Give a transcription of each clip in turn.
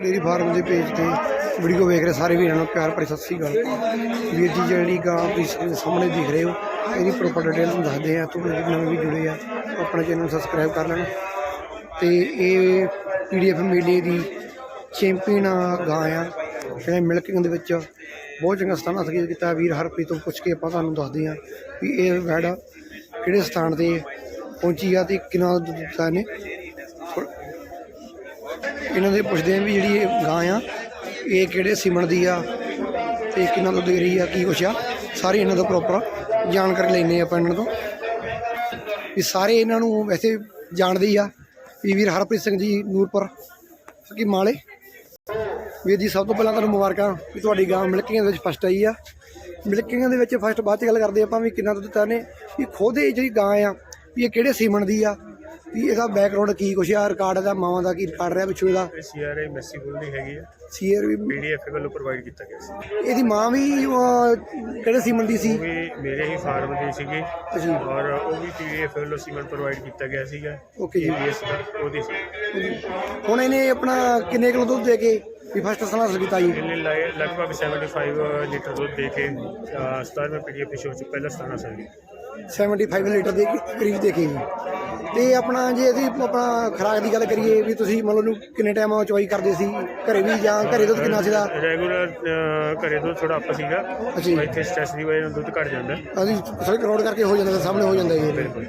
Dairy farm ਦੇ page ਤੇ video ਵੇਖ ਰਹੇ ਸਾਰੇ ਵੀਰਾਂ ਨੂੰ ਪਿਆਰ ਭਰੀ ਸਤਿ ਸ੍ਰੀ ਅਕਾਲ। ਵੀਰ ਜੀ, ਜਿਹੜੀ ਗਾਂ ਤੁਸੀਂ ਸਾਹਮਣੇ ਦੇਖ ਰਹੇ ਹੋ, ਇਹਦੀ ਪ੍ਰੋਪਰ ਡਿਟੇਲ ਤੁਹਾਨੂੰ ਦੱਸਦੇ ਆ ਤੋਂ ਨਵੇਂ ਵੀ ਜੁੜੇ ਆ, ਉਹ ਆਪਣਾ ਚੈਨਲ ਨੂੰ ਸਬਸਕ੍ਰਾਈਬ ਕਰ ਲੈਣ। ਤੇ ਇਹ ਪੀਡੀਐਫ ਮੇਲੇ ਦੀ ਚੈਂਪੀਅਨ ਗਾਂ ਆ। ਜਿਹੜੇ ਮਿਲਕਿੰਗ ਦੇ ਵਿੱਚ ਬਹੁਤ ਚੰਗਾ ਸਥਾਨ ਹਾਸਲ ਕੀਤਾ ਵੀਰ ਹਰਪ੍ਰੀਤ ਤੋਂ ਪੁੱਛ ਕੇ ਆਪਾਂ ਤੁਹਾਨੂੰ ਦੱਸਦੇ ਆ ਵੀ ਇਹ ਵੈੜ ਕਿਹੜੇ ਸਥਾਨ ਤੇ ਪਹੁੰਚੀ ਆ ਤੇ ਕਿੰਨਾ ਦੁੱਧ ਦਿੱਤਾ ਨੇ ਇਹਨਾਂ ਦੇ ਪੁੱਛਦੇ ਆ ਵੀ ਜਿਹੜੀ ਇਹ ਗਾਂ ਆ, ਇਹ ਕਿਹੜੇ ਸਿਮਣ ਦੀ ਆ ਤੇ ਕਿੰਨਾ ਦੁੱਧ ਦੇ ਰਹੀ ਆ, ਕੀ ਕੁਛ ਆ। ਸਾਰੀ ਇਹਨਾਂ ਦਾ ਪ੍ਰੋਪਰ ਜਾਣਕਾਰੀ ਲੈਣੇ ਆਪਾਂ ਇਹਨਾਂ ਤੋਂ। ਵੀ ਸਾਰੇ ਇਹਨਾਂ ਨੂੰ ਵੈਸੇ ਜਾਣਦੇ ਹੀ ਆ ਵੀ ਵੀਰ ਹਰਪ੍ਰੀਤ ਸਿੰਘ ਜੀ ਨੂਰਪੁਰ ਕਿ ਮਾਲੇ। ਵੀਰ ਜੀ, ਸਭ ਤੋਂ ਪਹਿਲਾਂ ਤੁਹਾਨੂੰ ਮੁਬਾਰਕਾਂ ਵੀ ਤੁਹਾਡੀ ਗਾਂ ਮਿਲਕੀਆਂ ਦੇ ਵਿੱਚ ਫਸਟ ਆਈ ਆ। ਮਿਲਕੀਆਂ ਦੇ ਵਿੱਚ ਫਸਟ ਬਾਅਦ ਚ ਗੱਲ ਕਰਦੇ ਆਪਾਂ ਵੀ ਕਿੰਨਾ ਦੁੱਧ ਦਿੱਤਾ ਨੇ, ਵੀ ਖੁਦ ਇਹ ਜਿਹੜੀ ਗਾਂ ਆ, ਵੀ ਇਹ ਕਿਹੜੇ ਸੀਮਨ ਦੀ ਆ ਵੀ ਇਹਦਾ ਬੈਕਗ੍ਰਾਉਂਡ ਕੀ ਕੁਛ ਆ? ਰਿਕਾਰਡ ਦਾ ਮਾਵਾਂ ਦਾ ਕੀ ਰਿਕਾਰਡ ਰਿਹਾ ਪਿੱਛੋਂ ਇਹਦਾ? ਸੀਆਰਏ ਮੈਸੀ ਬੁੱਲ ਦੀ ਹੈਗੀ ਹੈ ਸੀਅਰ ਵੀ ਪੀਡੀਐਫ ਵੱਲੋਂ ਪ੍ਰੋਵਾਈਡ ਕੀਤਾ ਗਿਆ ਸੀ। ਇਹਦੀ ਮਾਂ ਵੀ ਅਹ, ਕਿਹੜੇ ਸੀਮਨ ਦੀ ਸੀ? ਉਹ ਵੀ ਮੇਰੇ ਹੀ ਫਾਰਮ ਦੀ ਸੀਗੀ। ਜੀ ਔਰ ਉਹ ਵੀ ਪੀਡੀਐਫ ਵੱਲੋਂ ਸੀਮਨ ਪ੍ਰੋਵਾਈਡ ਕੀਤਾ ਗਿਆ ਸੀਗਾ। ਓਕੇ ਜੀ। ਪੀਡੀਐਸ ਦਾ ਉਹਦੀ ਸੀ। ਹੁਣ ਇਹਨੇ ਆਪਣਾ ਕਿੰਨੇ ਕਿਲੋ ਦੁੱਧ ਦੇ ਕੇ ਵੀ ਫਸਟ ਹਾਸਲ ਕੀਤਾ ਜੀ? ਇਹਨੇ ਲਾਏ- ਲਗਭਗ 75 ਲੀਟਰ ਦੁੱਧ ਦੇ ਕੇ 17ਵੇਂ ਪੀਡੀਐਫ ਸ਼ੋਅ ਚ ਪਹਿਲਾ ਸਥਾਨ ਹਾਸਲ ਕੀਤਾ। 75 ਲੀਟਰ ਦੇ ਕਰੀਬ ਦੇ ਕੇ ਜੀ। ਤੇ ਆਪਣਾ ਜੇ ਅਸੀਂ ਆਪਣਾ ਖਰਾਕ ਦੀ ਗੱਲ ਕਰੀਏ ਵੀ ਤੁਸੀਂ ਮੰਨ ਲਓ ਨੂੰ ਕਿੰਨੇ ਟਾਈਮ ਚਵਾਈ ਕਰਦੇ ਸੀ? ਘਰੇ ਵੀ ਜਾਂ ਘਰੇ ਦੁੱਧ ਕਿੰਨਾ ਸੀਗਾ? ਰੈਗੂਲਰ ਘਰੇ ਦੁੱਧ ਥੋੜਾ ਅੱਪ ਸੀਗਾ। ਅੱਛਾ ਜੀ। ਇੱਥੇ ਸਟ੍ਰੈਸ ਦੀ ਵਜ੍ਹਾ ਨਾਲ ਦੁੱਧ ਘਟ ਜਾਂਦਾ। ਅਸੀਂ ਸਾਰੇ ਕਰੋੜ ਕਰਕੇ ਹੋ ਜਾਂਦਾ ਸਾਹਮਣੇ ਹੋ ਜਾਂਦਾ ਜੀ। ਬਿਲਕੁਲ।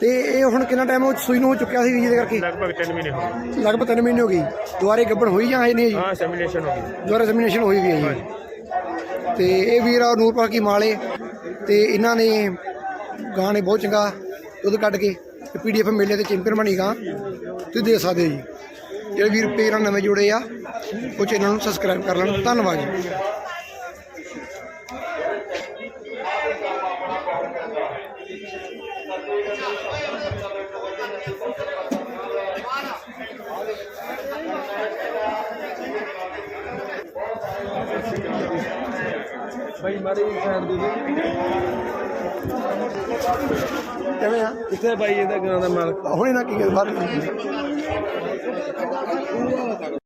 ਤੇ ਇਹ ਹੁਣ ਕਿੰਨਾ ਟਾਈਮ ਉਹ ਸੂਈ ਨੂੰ ਹੋ ਚੁੱਕਿਆ ਸੀ ਵੀ ਜਿਹਦੇ ਕਰਕੇ? ਲਗਭਗ 3 ਮਹੀਨੇ ਹੋ ਗਏ। ਲਗਭਗ 3 ਮਹੀਨੇ ਹੋ ਗਈ ਦੁਬਾਰੇ ਗੱਭਣ ਹੋਈ ਜਾਂ ਇਹ ਨਹੀਂ ਜੀ? ਹਾਂ ਸੈਮੀਨੇਸ਼ਨ ਹੋ ਗਈ। ਦੁਬਾਰਾ ਐਗਜ਼ਾਮੀਨੇਸ਼ਨ ਹੋਈ ਵੀ ਹੈ ਜੀ। ਤੇ ਇਹ ਵੀਰ ਆ ਨੂਰਪੁਰ ਕੀ ਮਾਲੇ ਤੇ ਇਹਨਾਂ ਨੇ ਗਾਂ ਨੇ ਬਹੁਤ ਚੰਗਾ ਦੁੱਧ ਕੱਢ ਕੇ ਪੀਡੀਐਫ ਮੇਲੇ ਤੇ ਚੈਂਪੀਅਨ ਬਣੇਗਾ ਤੁਸੀਂ ਦੇ ਸਕਦੇ ਹੋ ਜੀ। ਜਿਹੜੇ ਵੀਰ ਪੇਰਾਂ ਨਵੇਂ ਜੁੜੇ ਆ, ਉਹ ਚੈਨਲ ਨੂੰ ਸਬਸਕ੍ਰਾਈਬ ਕਰ ਲੈਣ। ਧੰਨਵਾਦ ਜੀ। ਭਾਈ ਮਾਰੇ ਸਾਈਡ ਦੇ ਕਿਵੇਂ ਆ? ਕਿੱਥੇ ਬਾਈ ਇਹਦਾ ਗਾਂ ਦਾ ਮਾਲਕ? ਹੁਣੇ ਨਾ ਕੀ ਗੱਲ ਬਾਤ